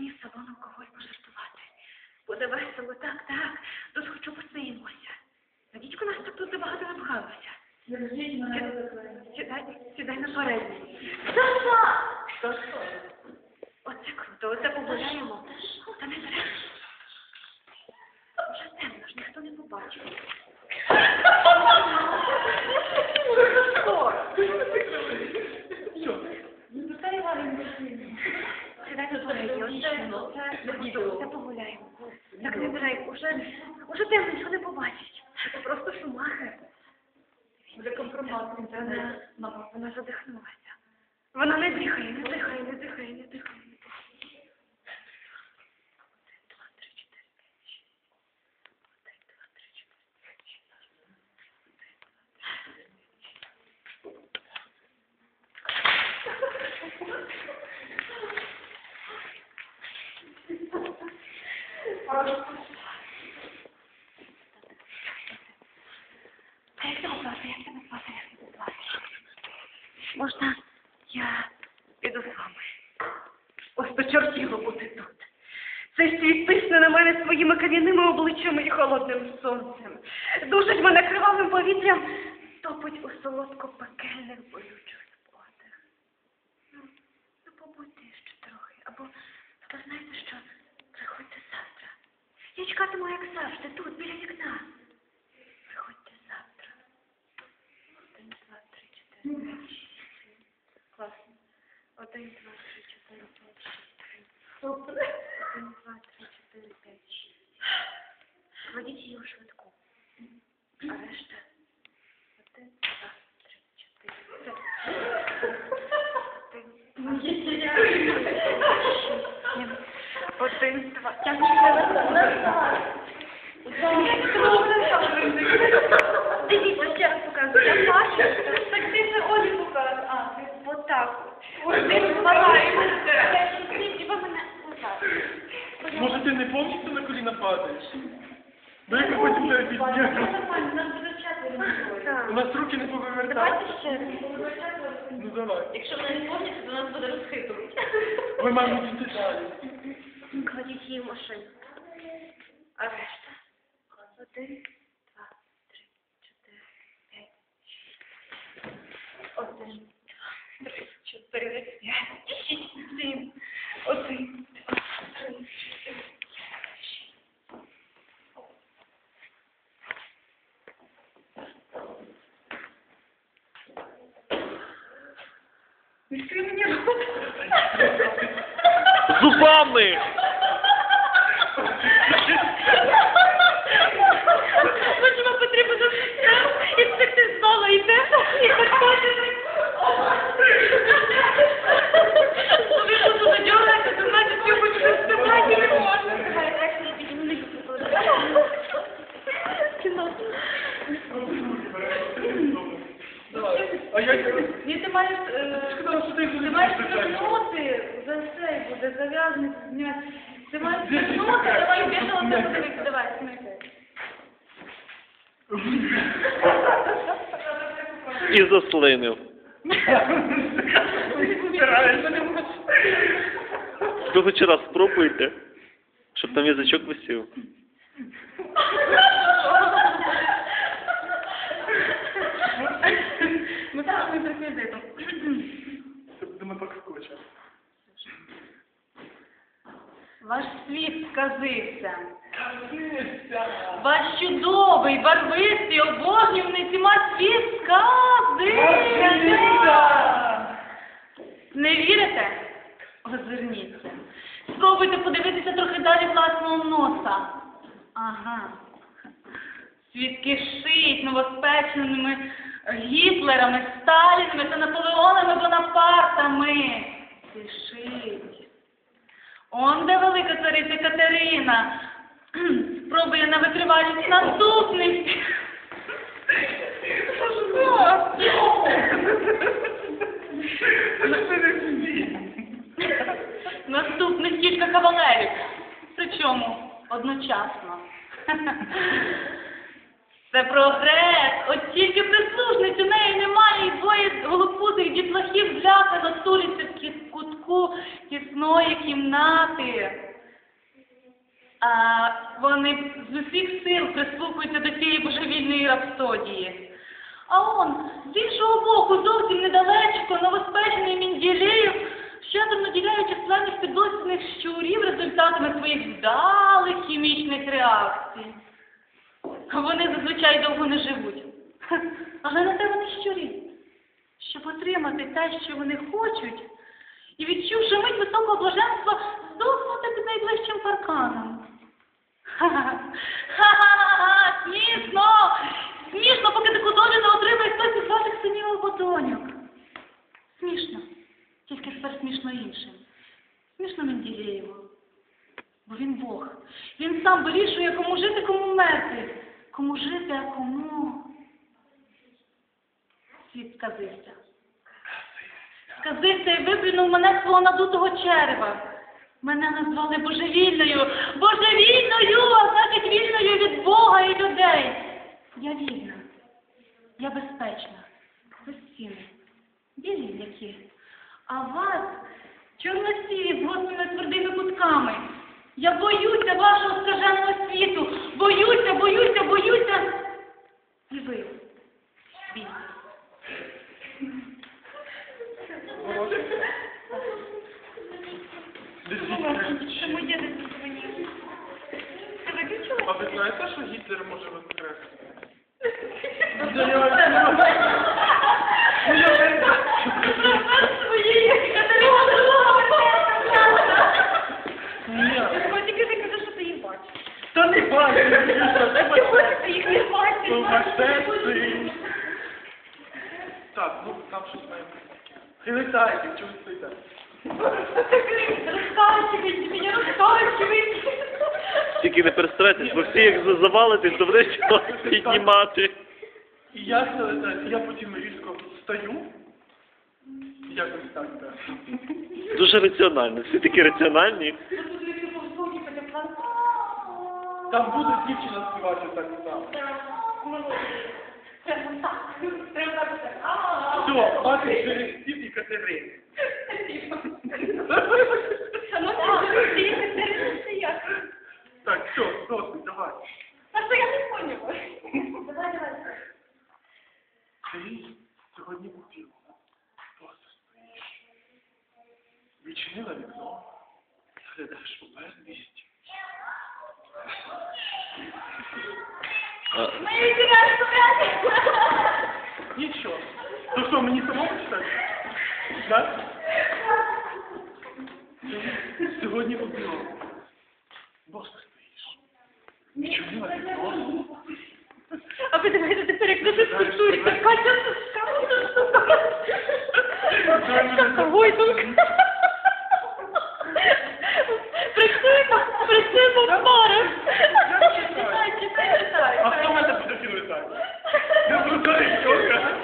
мені в салон алкоголь пожартувати. Буде весело, так, так. Тут хочу посміємося. Надічко нас так тут забагато напхалося. Сідай, сідай на передній. Саша! Що що? Оце круто, оце погуляємо. Та не треба. Вже темно ж, ніхто не побачив. Сідай на передній, оце, оце, оце погуляємо. Так не бирай, уже, уже темно, ніхто не побачить. Це просто шумахи. Вже компромат. Вона, не задихнулася. Вона не дихає, не дихає, не дихає, не дихає. не дихає. Один, два, три, чотири, п'ять, шість. Один, два, три, чотири, п'ять, шість. Один, два, три, чотири, п'ять, шість. А як тебе звати? Як тебе звати? Як тебе звати? Можна я піду з вами? Ось то чортіло бути тут. Цей світ тисне на мене своїми кам'яними обличчями і холодним сонцем. Душить мене кривавим повітрям, топить у солодко пекельних болючих спогадах. Ну, ну побудьте ще трохи, або, або знаєте що, приходьте завтра. Я чекатиму, як завжди, тут, біля вікна. Приходьте завтра. Один, два, три, чотири, п'ять, шість, сім. Класно. Один, два, три, чотири, п'ять, шість. Один, два, три, чотири, п'ять, шість. Кладіть її у швидку. А решта. Один, два, три, чотири, п'ять. Один, два, три, шість, сім. Один, два. Дивіться, ще раз показую. Я бачу. Так ти же Олі показує. А, ти отак. от. Ти впадаєш. І ви мене отак. Може ти не повністю на коліна падаєш? Бо як ми потім тебе. У нас руки не повивертати. Давайте ще. Ну давай. Якщо вона не повністю, то нас буде розхитувати. Ми маємо діти далі. Кладіть її в машину. А решта? Один, два, три, чотири, п'ять, шість. Один, два, три, чотири, п'ять, шість, сім. Один, два, три, чотири, п'ять, шість. Відкрий мені рот. Зубами! Може, вам потрібно і так ти знала, йде, і підходить. Ви що тут дергаєте, до мене ти хоч щось не можна. Давай, краще я підійму на Кіно. Давай. А я Ні, ти маєш, е, сказав, що ти ти маєш звернути за цей зняти. Ти маєш звернути, давай більше на тебе подивитися, давай. І заслинив. Ви хоч раз спробуйте, щоб там язичок висів. Ми так не реквізитом. Це будемо так скотчем. Ваш світ сказився. Ваш чудовий, барвистий, обожнюваний всіма світ сказився. Не вірите? Озирніться. Спробуйте подивитися трохи далі власного носа. Ага. Світ кишить новоспеченими Гітлерами, Сталінами та Наполеонами Бонапартами. Кишить. Он де велика цариця Катерина. Спробує на витривалість наступний. Наступних кілька кавалерів. Причому одночасно. Це прогрес. От тільки прислужниць у неї немає, і двоє голопузих дітлахів кіт- кутку тісної кімнати. А вони з усіх сил прислухаються до цієї божевільної рапсодії. А он, з іншого боку, зовсім недалечко, новоспечений Мінділеєв, щедро наділяючи славних піддослідних щурів результатами своїх вдалих хімічних реакцій. Вони зазвичай довго не живуть. Але на те вони щурі. Щоб отримати те, що вони хочуть, і відчувши мить високого блаженства, здохнути під найближчим парканом. Ха-ха-ха, смішно! Смішно, поки таку долю не отримає хтось із ваших синів або доньок. Смішно. Тільки тепер смішно іншим. Смішно Менділеєву. Бо він Бог. Він сам вирішує, кому жити, кому мерти. Кому жити, а кому. Світ сказився. Сказився і виплюнув мене з свого надутого черева. Мене назвали божевільною. Божевільною, а значить вільною від Бога і людей. Я вільна. Я безпечна. Безцінна. Білі які. А вас чорносіві з гострими твердими кутками. Я боюся вашого скаженого світу. Боюся, боюся, боюся. І ви. Вільні. А ви знаєте, що Гітлер може воскресити? Ні. Тільки ти кажеш, що ти їх бачиш. Та не бачу, Ти хочеш їх не бачиш. Так, ну там щось має бути таке. Хилитайте, чого ви стоїте? Розкачуй, мене розкачуй. Тільки не перестарайтесь, бо всі як завалитесь, доведеться вас піднімати. І я хилитаюся, я потім різко встаю. Якось так, так. Дуже раціонально. Всі такі раціональні. Там буде дівчина співати так само. Все, бачиш через стів і Катерини. Так, все, досить, давай. Ти сьогодні у фільму. Просто стоїш. Відчинила вікно, глядаєш у безвісті. А, Нічого. То що, мені самому читати? Так? Сьогодні білому. Просто стоїш. Відчинила вікно. А ви давайте тепер як дуже скульптурі. Така Така гойдунка. Працюємо, працюємо в парах. Читай, читай, читай. А хто мене буде хилитати? Я буду речовка.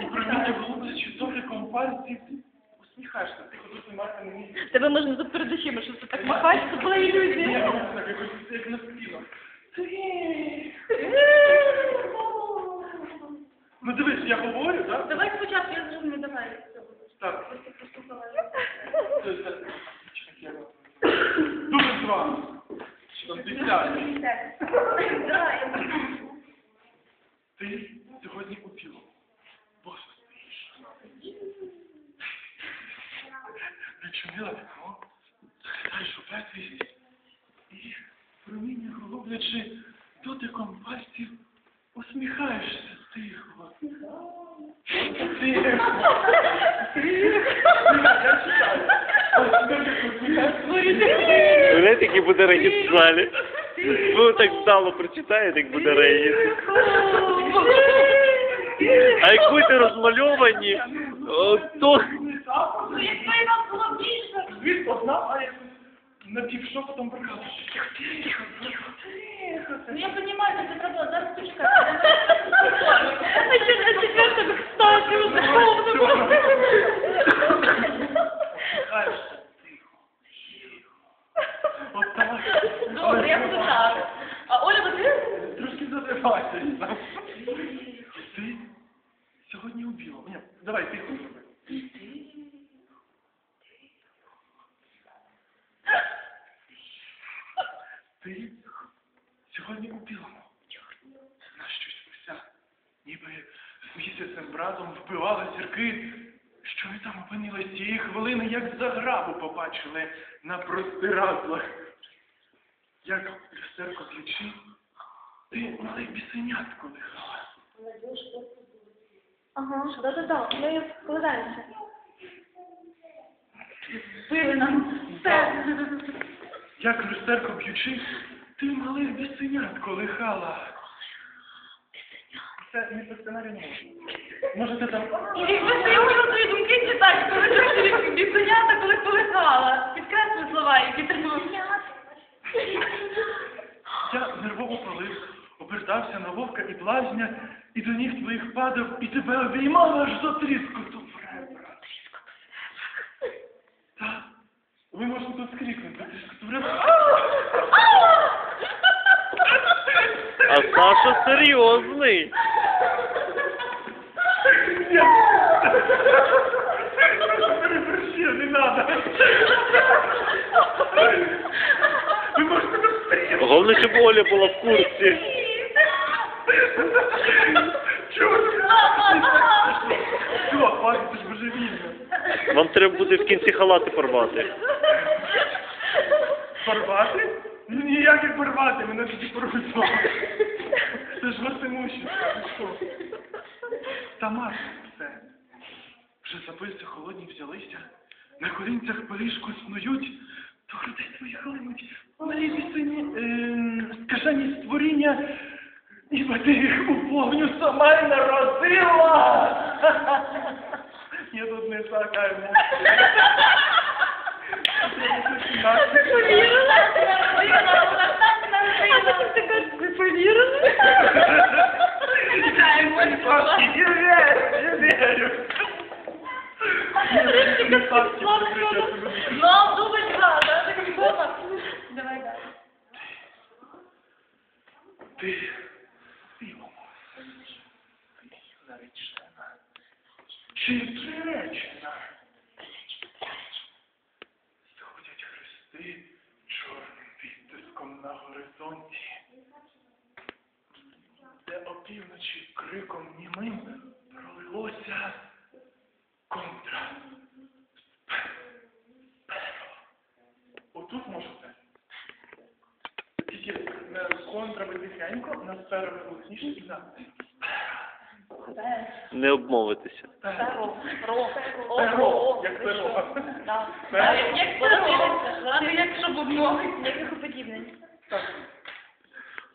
І проміння голубля чудовиком пальців. Усміхаєшся, ти ходиш знімати на місці. Тебе можна тут перед очима, що ти так махаєш, це була Ні, ілюзія. ну, так, якось як на співах. Ну дивись, я говорю, так? Давай спочатку, я зрозумію, давай. Так. Це- це- Дуже з вами. Там. Ти сьогодні білому. Боже, стоїш. Відчинила вікно, заглядаєш у безвісті і проміння голублячи дотиком пальців усміхаєшся тихо. Тихо. Який буде регіт в залі? Ви так вдало прочитаєте, як буде регіт. А як будете розмальовані, то... Ну, якби нас. Тихо, тихо, тихо. Ну, я розумію, це треба, зараз. Сьогодні у білому. Ні, давай тихо зроби. Ти сьогодні у білому. На щось уся. Ніби з місяцем братом вбивали зірки. Що ви там опинились цієї хвилини, як заграбу побачили на простирадлах. Як люстерко ключі, ти малий бісенятко лихала. Ага, да-да-да, ми вкладаємося. Били нам все. Як люстерко б'ючи, ти малих бісенятко лихала. Це не по сценарію не можу. Можете там. І якби ти йому свої думки читати, коли ти бісенята, коли полихала. Підкресли слова, які треба. Я нервово палив, обертався на вовка і блазня, і до ніг твоїх падав, і тебе обіймав аж за тріскоту в ребра. Так, ви можете тут скрикнути, тріскоту в ребра. А Саша серйозний. Нет! Переборщи, не надо! Ви можете тут скрикнути. Головне, щоб Оля була в курсі. Ви? Все, ти ж божевільно. Вам треба буде в кінці халати порвати. Порвати? Ну ніяк порвати, мене тоді порвуть знову. Це ж Васимущі. Тамар, все. Вже записи холодні взялися, на колінцях по ліжку снують, то груди твої халимуть, малі пісені, ем, скажені створіння, ніби ти їх у вогню сама й народила. Я тут не така емоція. Ви повірили? Папки, не верю, не верю. Ну, дубль два, да? Так як було. Давай далі. Ти йому Чи приречена? Сходять хрести чорним відтиском на горизонті. Де опівночі криком німим пролилося Ви тихенько, на сферу голосніше і. Не обмовитися. Перо. Ро. Перо, як перо. Як Перо. Як- щоб не як подібне. Так.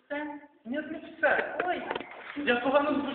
Все. Ні, не все. Ой. Я погано не